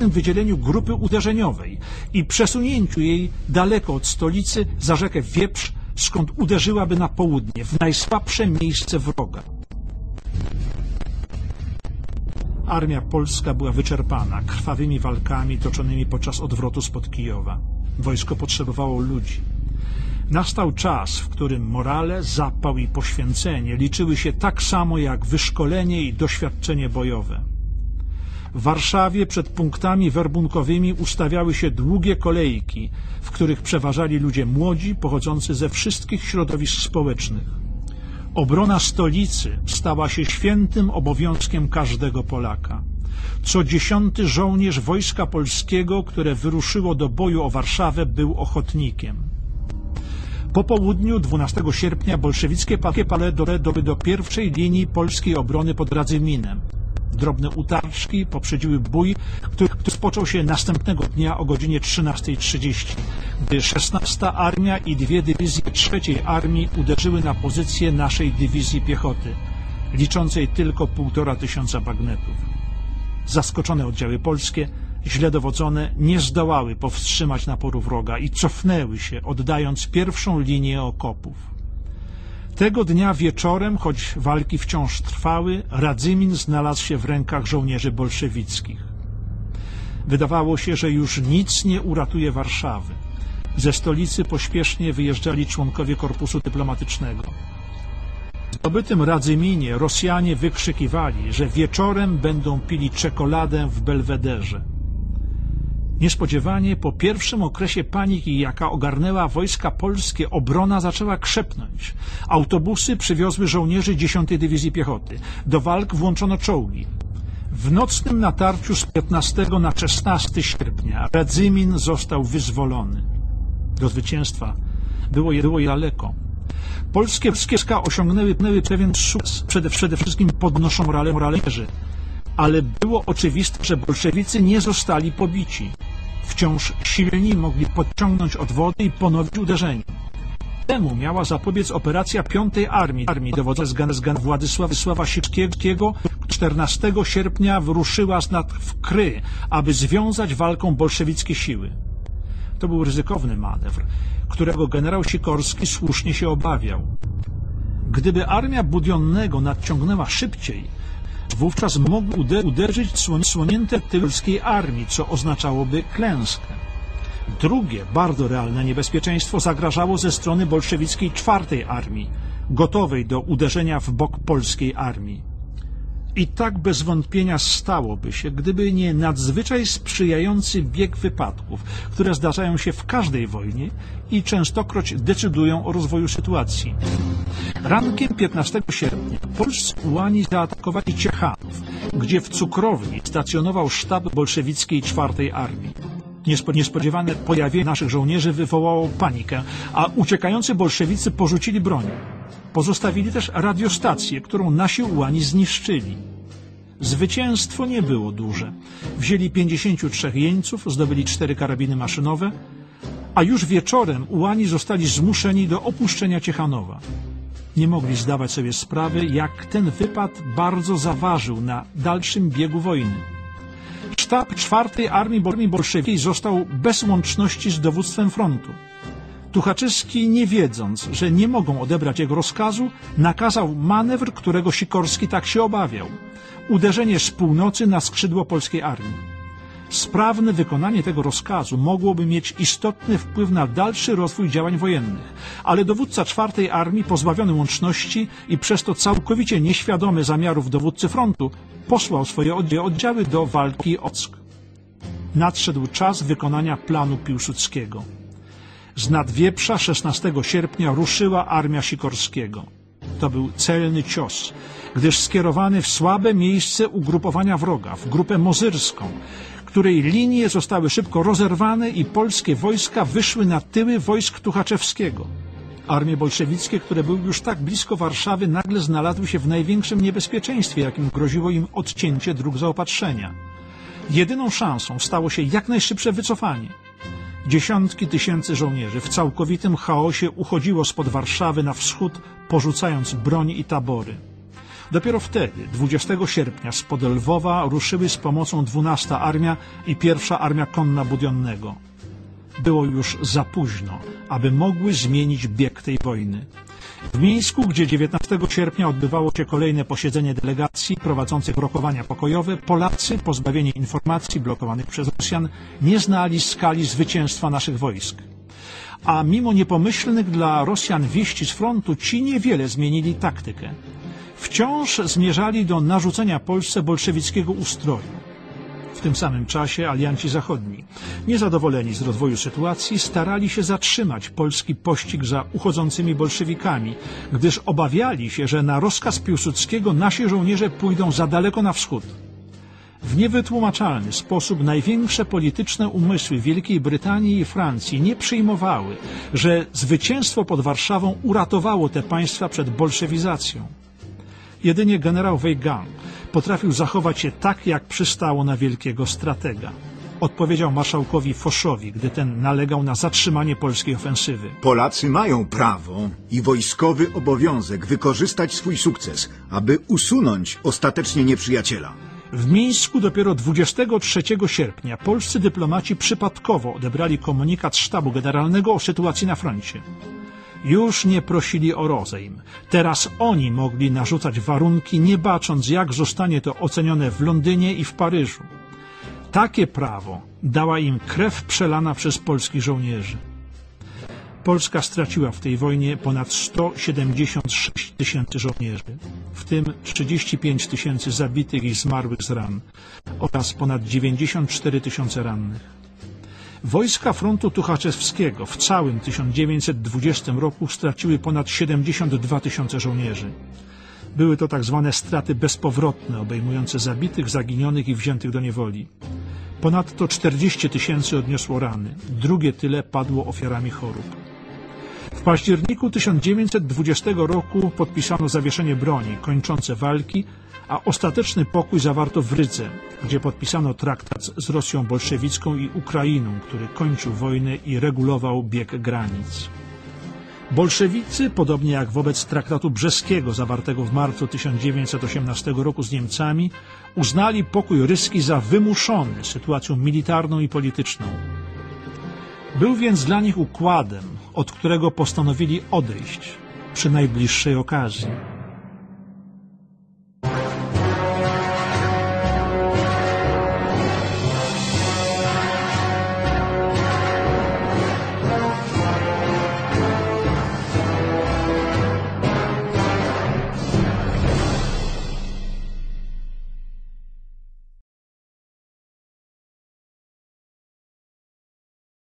wydzieleniu grupy uderzeniowej i przesunięciu jej daleko od stolicy za rzekę Wieprz, skąd uderzyłaby na południe, w najsłabsze miejsce wroga. Armia polska była wyczerpana krwawymi walkami toczonymi podczas odwrotu spod Kijowa. Wojsko potrzebowało ludzi. Nastał czas, w którym morale, zapał i poświęcenie liczyły się tak samo jak wyszkolenie i doświadczenie bojowe. W Warszawie przed punktami werbunkowymi ustawiały się długie kolejki, w których przeważali ludzie młodzi, pochodzący ze wszystkich środowisk społecznych. Obrona stolicy stała się świętym obowiązkiem każdego Polaka. Co dziesiąty żołnierz Wojska Polskiego, które wyruszyło do boju o Warszawę, był ochotnikiem. Po południu 12 sierpnia bolszewickie pale dobyły do pierwszej linii polskiej obrony pod Radzyminem. Drobne utarczki poprzedziły bój, który, który rozpoczął się następnego dnia o godzinie 13.30, gdy 16 Armia i dwie dywizje trzeciej Armii uderzyły na pozycję naszej dywizji piechoty, liczącej tylko półtora tysiąca bagnetów. Zaskoczone oddziały polskie, źle dowodzone, nie zdołały powstrzymać naporu wroga i cofnęły się, oddając pierwszą linię okopów. Tego dnia wieczorem, choć walki wciąż trwały, Radzymin znalazł się w rękach żołnierzy bolszewickich. Wydawało się, że już nic nie uratuje Warszawy. Ze stolicy pośpiesznie wyjeżdżali członkowie korpusu dyplomatycznego. W zdobytym Radzyminie Rosjanie wykrzykiwali, że wieczorem będą pili czekoladę w Belwederze. Niespodziewanie po pierwszym okresie paniki, jaka ogarnęła wojska polskie, obrona zaczęła krzepnąć. Autobusy przywiozły żołnierzy 10 Dywizji Piechoty. Do walk włączono czołgi. W nocnym natarciu z 15 na 16 sierpnia Radzymin został wyzwolony. Do zwycięstwa było, było daleko. Polskie wojska osiągnęły pewien sukces, przede, przede wszystkim podnoszą morale moralerzy, ale było oczywiste, że bolszewicy nie zostali pobici. Wciąż silni mogli podciągnąć odwody i ponowić uderzenie. Temu miała zapobiec operacja Piątej Armii, armii dowodzona z Władysława Sipskiego, 14 sierpnia wyruszyła z nad Kry, aby związać walką bolszewickie siły. To był ryzykowny manewr, którego generał Sikorski słusznie się obawiał. Gdyby armia Budionnego nadciągnęła szybciej, wówczas mógł uderzyć słonięte tylskiej armii, co oznaczałoby klęskę. Drugie, bardzo realne niebezpieczeństwo zagrażało ze strony bolszewickiej czwartej armii, gotowej do uderzenia w bok polskiej armii. I tak bez wątpienia stałoby się, gdyby nie nadzwyczaj sprzyjający bieg wypadków, które zdarzają się w każdej wojnie i częstokroć decydują o rozwoju sytuacji. Rankiem 15 sierpnia polscy ułani zaatakowali Ciechanów, gdzie w cukrowni stacjonował sztab bolszewickiej czwartej armii. Niespodziewane pojawienie naszych żołnierzy wywołało panikę, a uciekający bolszewicy porzucili broń. Pozostawili też radiostację, którą nasi ułani zniszczyli. Zwycięstwo nie było duże. Wzięli 53 jeńców, zdobyli cztery karabiny maszynowe, a już wieczorem ułani zostali zmuszeni do opuszczenia Ciechanowa. Nie mogli zdawać sobie sprawy, jak ten wypad bardzo zaważył na dalszym biegu wojny. Sztab czwartej Armii Bolszewickiej został bez łączności z dowództwem frontu. Tuchaczewski, nie wiedząc, że nie mogą odebrać jego rozkazu, nakazał manewr, którego Sikorski tak się obawiał. Uderzenie z północy na skrzydło polskiej armii. Sprawne wykonanie tego rozkazu mogłoby mieć istotny wpływ na dalszy rozwój działań wojennych, ale dowódca czwartej armii, pozbawiony łączności i przez to całkowicie nieświadomy zamiarów dowódcy frontu, posłał swoje oddziały do walki Ock. Nadszedł czas wykonania planu Piłsudskiego. Z Nadwieprza 16 sierpnia ruszyła armia Sikorskiego. To był celny cios, gdyż skierowany w słabe miejsce ugrupowania wroga, w grupę mozyrską, której linie zostały szybko rozerwane i polskie wojska wyszły na tyły wojsk Tuchaczewskiego. Armie bolszewickie, które były już tak blisko Warszawy, nagle znalazły się w największym niebezpieczeństwie, jakim groziło im odcięcie dróg zaopatrzenia. Jedyną szansą stało się jak najszybsze wycofanie. Dziesiątki tysięcy żołnierzy w całkowitym chaosie uchodziło spod Warszawy na wschód, porzucając broń i tabory. Dopiero wtedy, 20 sierpnia, spod Lwowa ruszyły z pomocą 12 Armia i pierwsza Armia Konna Budionnego. Było już za późno, aby mogły zmienić bieg tej wojny. W Mińsku, gdzie 19 sierpnia odbywało się kolejne posiedzenie delegacji prowadzących rokowania pokojowe, Polacy, pozbawieni informacji blokowanych przez Rosjan, nie znali skali zwycięstwa naszych wojsk. A mimo niepomyślnych dla Rosjan wieści z frontu, ci niewiele zmienili taktykę. Wciąż zmierzali do narzucenia Polsce bolszewickiego ustroju. W tym samym czasie alianci zachodni, niezadowoleni z rozwoju sytuacji, starali się zatrzymać polski pościg za uchodzącymi bolszewikami, gdyż obawiali się, że na rozkaz Piłsudskiego nasi żołnierze pójdą za daleko na wschód. W niewytłumaczalny sposób największe polityczne umysły Wielkiej Brytanii i Francji nie przyjmowały, że zwycięstwo pod Warszawą uratowało te państwa przed bolszewizacją. Jedynie generał Weygand potrafił zachować się tak, jak przystało na wielkiego stratega. Odpowiedział marszałkowi Foszowi, gdy ten nalegał na zatrzymanie polskiej ofensywy. Polacy mają prawo i wojskowy obowiązek wykorzystać swój sukces, aby usunąć ostatecznie nieprzyjaciela. W Mińsku dopiero 23 sierpnia polscy dyplomaci przypadkowo odebrali komunikat sztabu generalnego o sytuacji na froncie. Już nie prosili o rozejm. Teraz oni mogli narzucać warunki, nie bacząc, jak zostanie to ocenione w Londynie i w Paryżu. Takie prawo dała im krew przelana przez polskich żołnierzy. Polska straciła w tej wojnie ponad 176 tysięcy żołnierzy, w tym 35 tysięcy zabitych i zmarłych z ran oraz ponad 94 tysiące rannych. Wojska frontu Tuchaczewskiego w całym 1920 roku straciły ponad 72 tysiące żołnierzy. Były to tak zwane straty bezpowrotne, obejmujące zabitych, zaginionych i wziętych do niewoli. Ponadto 40 tysięcy odniosło rany, drugie tyle padło ofiarami chorób. W październiku 1920 roku podpisano zawieszenie broni kończące walki, a ostateczny pokój zawarto w Rydze, gdzie podpisano traktat z Rosją bolszewicką i Ukrainą, który kończył wojnę i regulował bieg granic. Bolszewicy, podobnie jak wobec traktatu brzeskiego zawartego w marcu 1918 roku z Niemcami, uznali pokój ryski za wymuszony sytuacją militarną i polityczną. Był więc dla nich układem, od którego postanowili odejść przy najbliższej okazji.